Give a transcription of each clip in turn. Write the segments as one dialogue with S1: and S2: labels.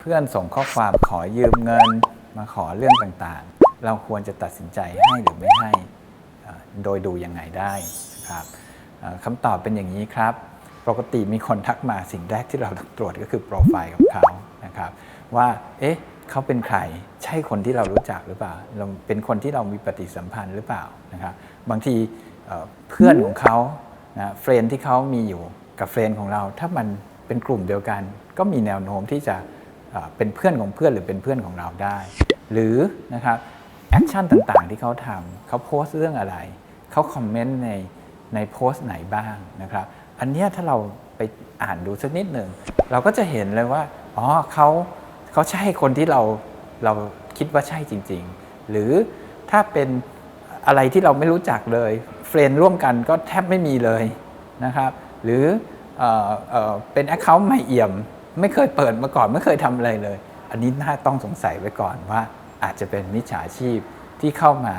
S1: เพื่อนส่งข้อความขอยืมเงิน มาขอเรื่องต่างๆ เราควรจะตัดสินใจให้หรือไม่ให้โดยดูยังไงได้ครับคำตอบเป็นอย่างนี้ครับ ปกติมีคนทักมาสิ่งแรกที่เราต้องตรวจก็คือโปรไฟล์ของเขานะครับว่าเอ๊ะเขาเป็นใครใช่คนที่เรารู้จักหรือเปล่าเราเป็นคนที่เรามีปฏิสัมพันธ์หรือเปล่านะครับบางทีเอ่อเพื่อนของเขานะเฟรนที่เขามีอยู่กับเฟรนของเรา ถ้ามันเป็นกลุ่มเดียวกัน ก็มีแนวโน้มที่จะ เป็นเพื่อนของเพื่อนหรือเป็นเพื่อนของเราได้ หรือนะครับแอคชั่นต่างๆ ที่เขาทำเขาโพสต์เรื่องอะไร เขาคอมเมนต์ในในโพสต์ไหนบ้างนะครับ อันนี้ถ้าเราไปอ่านดูสักนิดหนึ่งเราก็จะเห็นเลยว่าอ๋อเขาเขาใช่คนที่เราเราคิดว่าใช่จริง ๆ หรือถ้าเป็นอะไรที่เราไม่รู้จักเลยเฟรนร่วมกันก็แทบไม่มีเลยนะครับ หรือเออเออเป็น Account ใหม่เอี่ยม ไม่เคยเปิดมาก่อนไม่เคยทำอะไรเลย อันนี้น่าต้องสงสัยไว้ก่อนว่าอาจจะเป็นมิจฉาชีพที่เข้ามา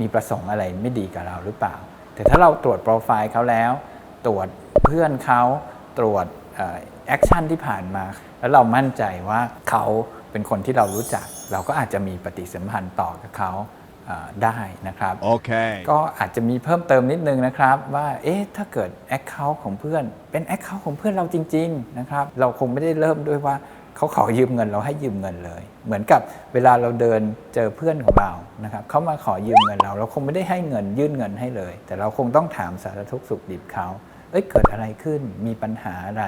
S1: มีประสงค์อะไรไม่ดีกับเราหรือเปล่า แต่ถ้าเราตรวจโปรไฟล์เขาแล้ว ตรวจเพื่อนเขาตรวจแอคชั่นที่ผ่านมา แล้วเรามั่นใจว่าเขาเป็นคนที่เรารู้จัก เราก็อาจจะมีปฏิสัมพันธ์ต่อกับเขา ได้นะครับ
S2: Okay.
S1: ก็อาจจะมีเพิ่มเติมนิดนึงนะครับว่าเอ๊ะถ้าเกิด Account ของเพื่อนเป็น Account ของเพื่อนเราจริงๆนะครับเราคงไม่ได้เริ่มด้วยว่าเขาขอยืมเงินเราให้ยืมเงินเลย เหมือนกับเวลาเราเดินเจอเพื่อนของเรานะครับเขามาขอยืมเงินเรา เราคงไม่ได้ให้เงินยื่นเงินให้เลย แต่เราคงต้องถามสารทุกข์สุขดิบเขาเอ้ยเกิดอะไรขึ้นมีปัญหาอะไร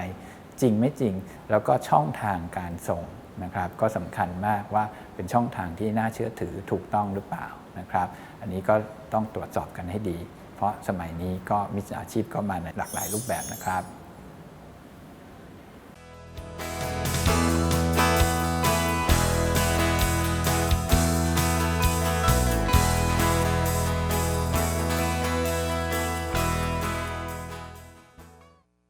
S1: จริงไม่จริง แล้วก็ช่องทางการส่ง นะครับก็สำคัญมากว่าเป็นช่องทางที่น่าเชื่อถือถูกต้องหรือเปล่านะครับอันนี้ก็ต้องตรวจสอบกันให้ดี เพราะสมัยนี้ก็มิจฉาชีพก็มาในหลากหลายรูปแบบนะครับ